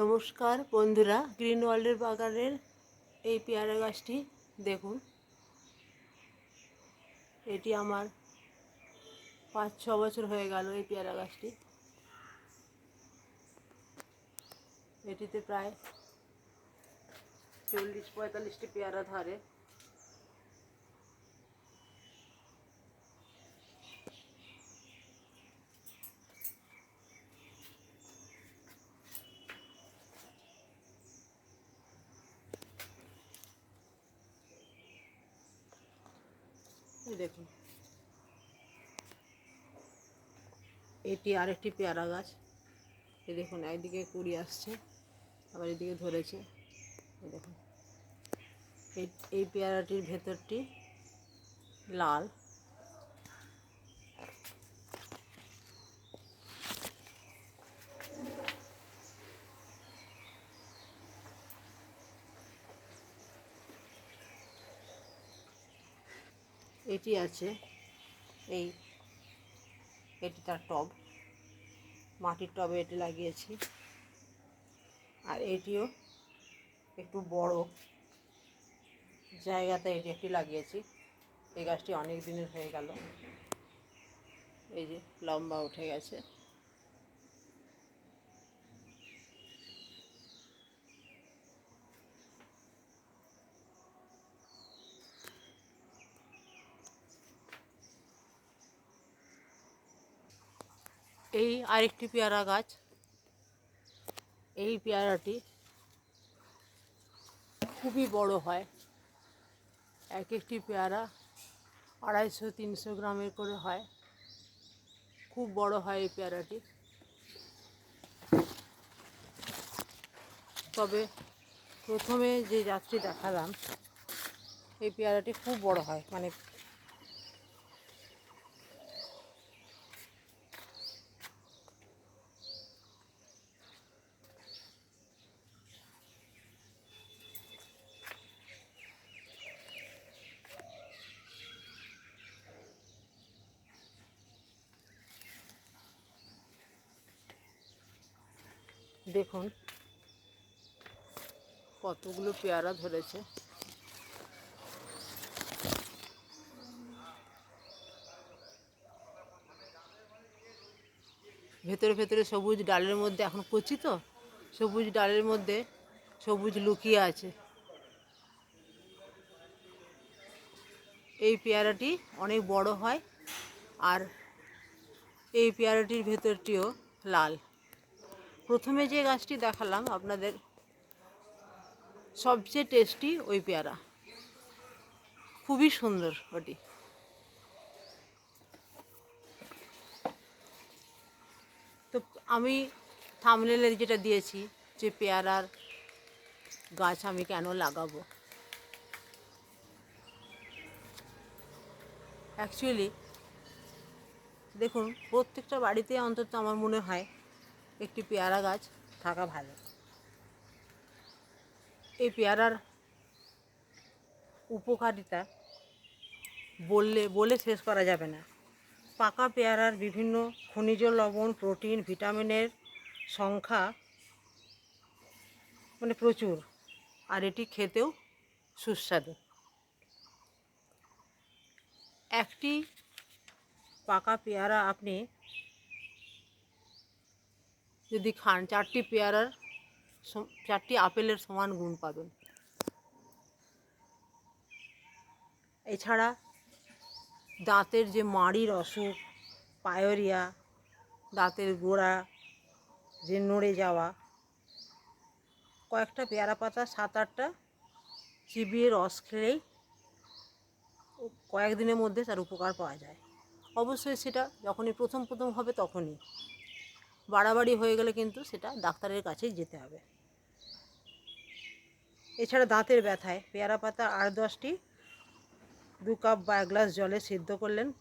নমস্কার বন্ধুরা গ্রিন ওয়ার্ল্ডের বাগানের এই পেয়ারা গাছটি দেখুন। এটি আমার পাঁচ, ছ বছর হয়ে গেল এই পেয়ারা গাছটি। এটিতে প্রায় চল্লিশ, পঁয়তাল্লিশটি পেয়ারা ধরে। এই দেখুন। এটি আরেকটি পেয়ারা গাছ। এ দেখুন একদিকে কুড়ি আসছে, আবার এদিকে ধরেছে। এ দেখুন। এই পেয়ারাটির ভেতরটি লাল। এটি আছে, এই, এটি তার টব। মাটির টবে এটি লাগিয়েছি। আর এটিও একটু বড় জায়গাতে এটি একটি লাগিয়েছি। এই গাছটি অনেক দিনের হয়ে গেল। এই যে লম্বা উঠে গেছে। এই আরেকটি পেয়ারা গাছ। এই পেয়ারাটি খুবই বড় হয়। এক একটি পেয়ারা আড়াইশো, তিনশো গ্রামের করে হয়। খুব বড় হয় এই পেয়ারাটি। তবে প্রথমে যে যাত্রী দেখালাম, এই পেয়ারাটি খুব বড় হয়। মানে দেখুন, কতগুলো পেয়ারা ধরেছে। ভেতরে ভেতরে সবুজ ডালের মধ্যে, এখন কচি তো, সবুজ ডালের মধ্যে সবুজ লুকিয়ে আছে। এই পেয়ারাটি অনেক বড় হয়, আর এই পেয়ারাটির ভেতরটিও লাল। প্রথমে যে গাছটি দেখালাম, আপনাদের সবচেয়ে টেস্টি ওই পেয়ারা। খুবই সুন্দর ওটি। তো আমি থামলেলের যেটা দিয়েছি, যে পেয়ারার গাছ আমি কেন লাগাবো? অ্যাকচুয়ালি দেখুন, প্রত্যেকটা বাড়িতে অন্তত আমার মনে হয় একটি পেয়ারা গাছ, থাকা ভালো। এই পেয়ারার উপকারিতা বললে, বলে শেষ করা যাবে না। পাকা পেয়ারার বিভিন্ন খনিজ, লবণ, প্রোটিন, ভিটামিনের সংখ্যা মানে প্রচুর, আর এটি খেতেও সুস্বাদু। একটি পাকা পেয়ারা আপনি যদি খান, চারটি পেয়ারার চারটি আপেলের সমান গুণ পাবেন। এছাড়া দাঁতের যে মাড়ির অসুখ পায়োরিয়া, দাঁতের গোড়া, যে নড়ে যাওয়া, কয়েকটা পেয়ারা পাতা, সাত আটটা চিবিয়ে রস খেলেই কয়েকদিনের মধ্যে তার উপকার পাওয়া যায়। অবশ্যই সেটা যখনই প্রথম প্রথম হবে তখনই। বাড়াবাড়ি হয়ে গেলে কিন্তু সেটা ডাক্তারের কাছেই যেতে হবে। এছাড়া দাঁতের ব্যথায় পেয়ারা পাতা আট দশটি, দু কাপ বা এক গ্লাস জলে সিদ্ধ করলেন।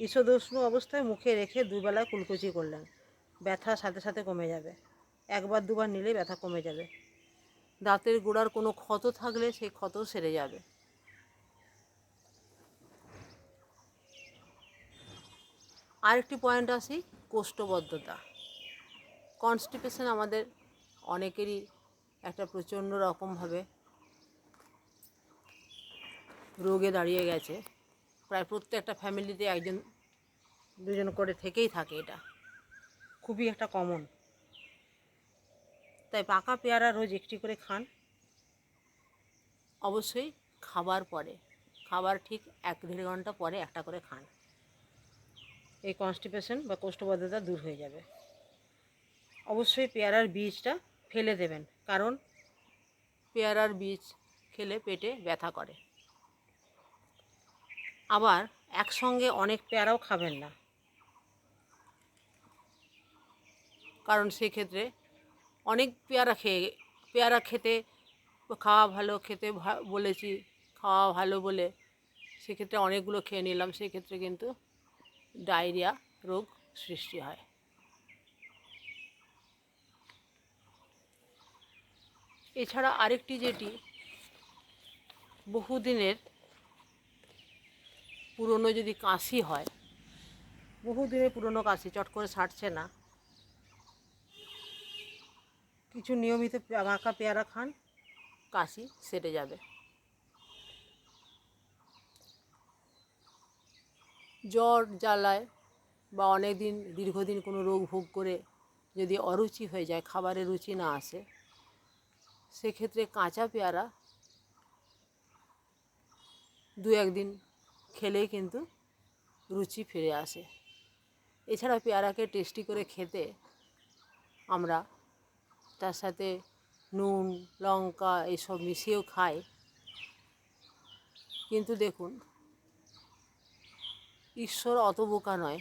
ঈষদুষ্ণ অবস্থায় মুখে রেখে দুবেলা কুলকুচি করলেন। ব্যথা সাথে সাথে কমে যাবে। একবার দুবার নিলে ব্যথা কমে যাবে। দাঁতের গোড়ার কোনো ক্ষত থাকলে সেই ক্ষত সেরে যাবে। আরেকটি পয়েন্ট আসি কোষ্ঠবদ্ধতা। কনস্টিপেশন আমাদের অনেকেরই একটা প্রচণ্ড রকমভাবে রোগে দাঁড়িয়ে গেছে। প্রায় প্রত্যেকটা ফ্যামিলিতে একজন, দুজন করে থেকেই থাকে এটা। খুবই একটা কমন তাই পাকা পেয়ারা রোজ একটি করে খান। অবশ্যই খাবার পরে, খাবার ঠিক এক দেড় ঘণ্টা পরে একটা করে খান। এই কনস্টিপেশন বা কোষ্ঠবদ্ধতা দূর হয়ে যাবে। অবশ্যই পেয়ারার বীজটা ফেলে দেবেন, কারণ পেয়ারার বীজ খেলে পেটে ব্যথা করে। আবার একসঙ্গে অনেক পেয়ারাও খাবেন না। কারণ সেক্ষেত্রে অনেক পেয়ারা খেয়ে, পেয়ারা খেতে খাওয়া ভালো, খেতে বলেছি, খাওয়া ভালো বলে সেক্ষেত্রে অনেকগুলো খেয়ে নিলাম, সেক্ষেত্রে কিন্তু ডায়রিয়া রোগ সৃষ্টি হয়। এছাড়া আরেকটি যেটি বহুদিনের, পুরনো যদি কাশি হয়, বহুদিনের পুরনো কাশি, চট করে ছাড়ছে না। কিছু নিয়মিত মাখা পেয়ারা খান, কাশি সেরে যাবে। জ্বর, জ্বালায় বা অনেক দিন দীর্ঘদিন কোনো রোগ ভোগ করে যদি অরুচি হয়ে যায়, খাবারে রুচি না আসে সেক্ষেত্রে কাঁচা পেয়ারা দু একদিন খেলেই কিন্তু রুচি ফিরে আসে। এছাড়া পেয়ারাকে টেস্টি করে খেতে আমরা তার সাথে নুন, লঙ্কা এসব মিশিয়েও খাই। কিন্তু দেখুন, ঈশ্বর অত বোকা নয়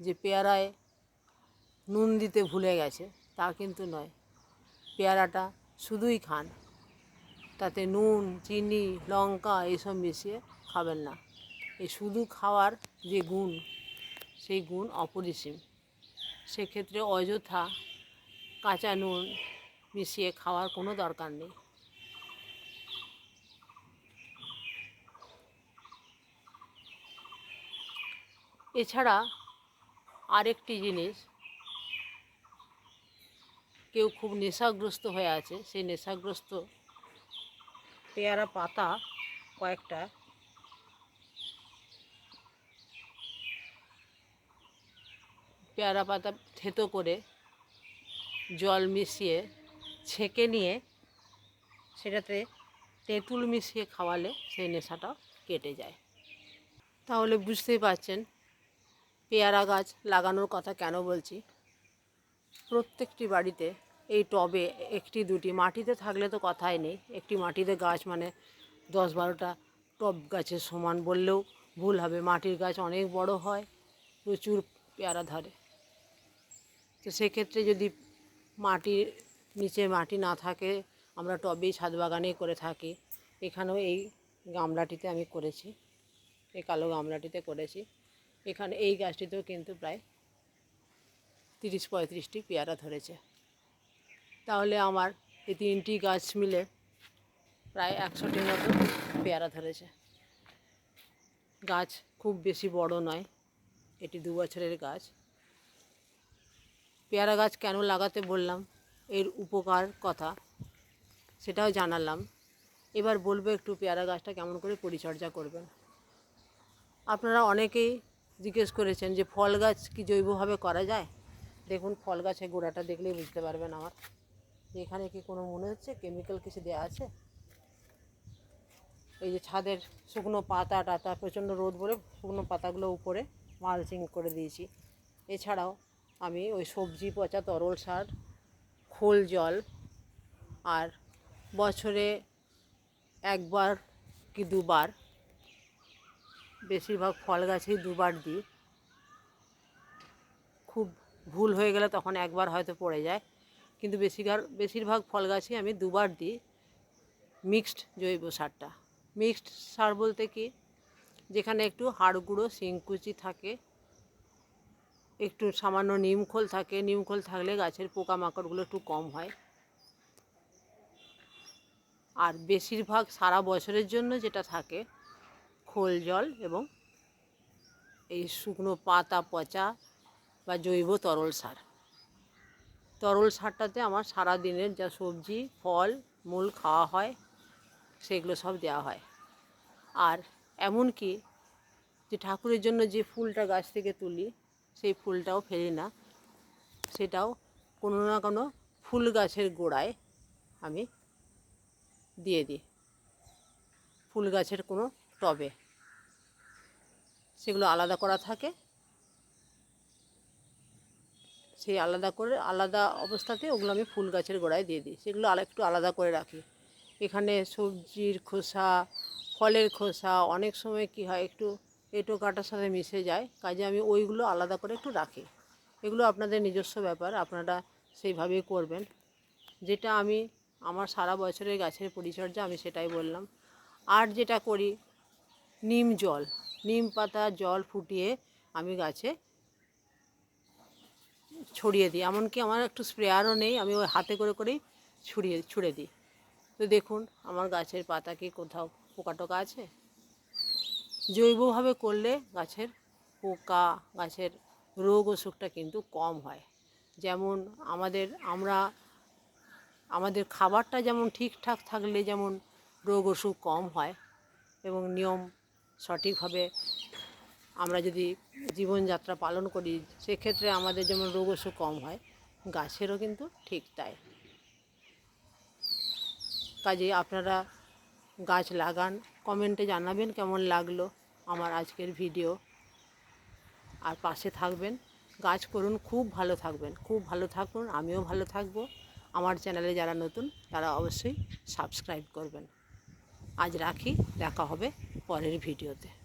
যে পেয়ারায় নুন দিতে ভুলে গেছে, তা কিন্তু নয়। পেয়ারাটা শুধুই খান। তাতে নুন, চিনি, লঙ্কা এসব মিশিয়ে খাবেন না। এই শুধু খাওয়ার যে গুণ, সেই গুণ অপরিসীম। সেক্ষেত্রে অযথা কাঁচা নুন মিশিয়ে খাওয়ার কোনো দরকার নেই। এছাড়া আরেকটি জিনিস কেউ খুব নেশাগ্রস্ত হয়ে আছে, সেই নেশাগ্রস্ত পেয়ারা পাতা কয়েকটা পেয়ারা পাতা থেতো করে জল মিশিয়ে ছেঁকে নিয়ে সেটাতে তেঁতুল মিশিয়ে খাওয়ালে সেই নেশাটা কেটে যায়। তাহলে বুঝতেই পারছেন, পেয়ারা গাছ লাগানোর কথা কেন বলছি? প্রত্যেকটি বাড়িতে এই টবে একটি, দুটি, মাটিতে থাকলে তো কথাই নেই। একটি মাটিতে গাছ মানে দশ বারোটা টব গাছের সমান বললেও ভুল হবে। মাটির গাছ অনেক বড় হয়, প্রচুর পেয়ারা ধরে। তো সেক্ষেত্রে যদি মাটির নিচে মাটি না থাকে, আমরা টবেই ছাদ বাগানেই করে থাকি। এখানেও এই গামলাটিতে আমি করেছি, এই কালো গামলাটিতে করেছি। এখানে, এই গাছটিতেও কিন্তু প্রায় তিরিশ পঁয়ত্রিশটি পেয়ারা ধরেছে। তাহলে আমার এই তিনটি গাছ মিলে প্রায় একশোটির মতো পেয়ারা ধরেছে। গাছ খুব বেশি বড় নয়, এটি দু বছরের গাছ। পেয়ারা গাছ কেন লাগাতে বললাম? এর উপকার কথা, সেটাও জানালাম। এবার বলব একটু পেয়ারা গাছটা কেমন করে পরিচর্যা করবেন। আপনারা অনেকেই জিজ্ঞেস করেছেন যে ফল গাছ কি জৈবভাবে করা যায়? দেখুন, ফল গাছের গোড়াটা দেখলেই বুঝতে পারবেন আমার। এখানে কি কোনো মনে হচ্ছে? কেমিক্যাল কিছু দেওয়া আছে? এই যে ছাদের শুকনো পাতা টাতা, প্রচণ্ড রোদ বলে শুকনো পাতাগুলো উপরে মালচিং করে দিয়েছি। এছাড়াও আমি ওই সবজি, পচা তরল সার, খোল জল আর বছরে একবার কি দুবার, বেশিরভাগ ফল গাছেই দুবার দিই। খুব ভুল হয়ে গেলে তখন একবার হয়তো পড়ে যায়। কিন্তু বেশিরভাগ বেশিরভাগ ফল গাছই আমি দুবার দিই মিক্সড জৈব সারটা। মিক্সড সার বলতে কি? যেখানে একটু হাড় গুঁড়ো, শিংকুচি থাকে, একটু সামান্য নিমখোল থাকে। নিমখোল থাকলে গাছের পোকামাকড়গুলো একটু কম হয়। আর বেশিরভাগ সারা বছরের জন্য যেটা থাকে, খোল জল এবং এই শুকনো পাতা, পচা বা জৈব তরল সার। তরল সারটাতে আমার সারা দিনের যা সবজি, ফল, মূল খাওয়া হয়, সেগুলো সব দেওয়া হয়। আর এমনকি যে ঠাকুরের জন্য যে ফুলটা গাছ থেকে তুলি, সেই ফুলটাও ফেলি না, সেটাও কোনো না কোনো ফুল গাছের গোড়ায় আমি দিয়ে দিই। ফুল গাছের কোনো টবে। সেগুলো আলাদা করা থাকে সেই আলাদা করে আলাদা অবস্থাতে ওগুলো আমি ফুল গাছের গোড়ায় দিয়ে দিই। সেগুলো আলা একটু আলাদা করে রাখি। এখানে সবজির খোসা, ফলের খোসা, অনেক সময় কি হয় একটু এঁটো কাটার সাথে মিশে যায়, কাজে আমি ওইগুলো আলাদা করে একটু রাখি। এগুলো আপনাদের নিজস্ব ব্যাপার, আপনারা সেইভাবেই করবেন। যেটা আমি আমার সারা বছরের গাছের পরিচর্যা আমি সেটাই বললাম। আর যেটা করি, নিম জল, নিম পাতা, জল ফুটিয়ে আমি গাছে ছড়িয়ে দিই। এমনকি আমার একটু স্প্রেয়ারও নেই, আমি ওই হাতে করে করেই ছড়িয়ে, ছুঁড়ে দিই। তো দেখুন, আমার গাছের পাতা কি কোথাও পোকা টোকা আছে? জৈবভাবে করলে গাছের পোকা, গাছের রোগ অসুখটা কিন্তু কম হয়। যেমন আমাদের, আমরা, আমাদের খাবারটা যেমন ঠিকঠাক থাকলে যেমন রোগ অসুখ কম হয়, এবং নিয়ম সঠিকভাবে আমরা যদি জীবনযাত্রা পালন করি, সেক্ষেত্রে আমাদের যেমন রোগ অসুখ কম হয়, গাছেরও কিন্তু ঠিক তাই। কাজে আপনারা গাছ লাগান, কমেন্টে জানাবেন কেমন লাগল আমার আজকের ভিডিও। আর পাশে থাকবেন, গাছ করুন, খুব ভালো থাকবেন, খুব ভালো থাকুন, আমিও ভালো থাকব। আমার চ্যানেলে যারা নতুন, তারা অবশ্যই সাবস্ক্রাইব করবেন। আজ রাখি, দেখা হবে পরের ভিডিওতে।